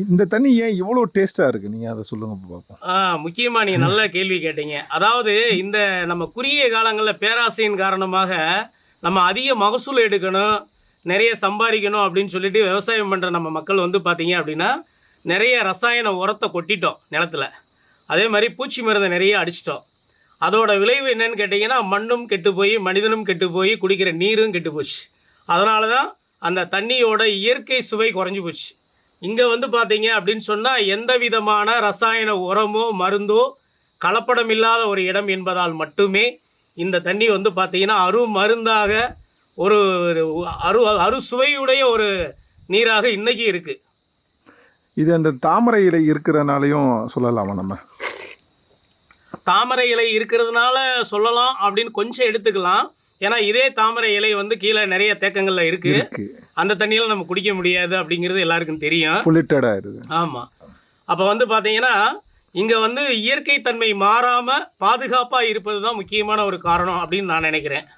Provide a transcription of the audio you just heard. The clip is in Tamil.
இந்த தண்ணி ஏன் இவ்வளோ டேஸ்ட்டாக இருக்குது நீங்கள் அதை சொல்லுங்க பார்ப்போம். ஆ முக்கியமாக நீங்கள் நல்ல கேள்வி கேட்டீங்க. அதாவது இந்த நம்ம குறுகிய காலங்களில் பேராசையின் காரணமாக நம்ம அதிக மகசூல் எடுக்கணும் நிறைய சம்பாதிக்கணும் அப்படின்னு சொல்லிட்டு விவசாயம் பண்ணுற நம்ம மக்கள் வந்து பார்த்தீங்க அப்படின்னா நிறைய ரசாயன உரத்தை கொட்டிட்டோம் நிலத்துல. அதே மாதிரி பூச்சி மருந்தை நிறைய அடிச்சிட்டோம். அதோட விளைவு என்னன்னு கேட்டிங்கன்னா மண்ணும் கெட்டு போய் மனிதனும் கெட்டு போய் குடிக்கிற நீரும் கெட்டு போச்சு. அதனால தான் அந்த தண்ணியோட இயற்கை சுவை குறைஞ்சி போச்சு. இங்கே வந்து பார்த்தீங்க அப்படின்னு சொன்னால் எந்த விதமான ரசாயன உரமோ மருந்தோ கலப்படம் இல்லாத ஒரு இடம் என்பதால் மட்டுமே இந்த தண்ணி வந்து பார்த்தீங்கன்னா அரு மருந்தாக ஒரு அரு அறுசுவையுடைய ஒரு நீராக இன்னைக்கு இருக்குது இது அந்த தாமரை இலை இருக்கிறனாலையும் சொல்லலாமா நம்ம? தாமரை இலை இருக்கிறதுனால சொல்லலாம் அப்படின்னு கொஞ்சம் எடுத்துக்கலாம். ஏன்னா இதே தாமரை இலை வந்து கீழே நிறைய தேக்கங்கள்ல இருக்கு. அந்த தண்ணியில நம்ம குடிக்க முடியாது அப்படிங்கிறது எல்லாருக்கும் தெரியும். ஆமாம் அப்போ வந்து பார்த்தீங்கன்னா இங்கே வந்து இயற்கை தன்மை மாறாமல் பாதுகாப்பாக இருப்பது தான் முக்கியமான ஒரு காரணம் அப்படின்னு நான் நினைக்கிறேன்.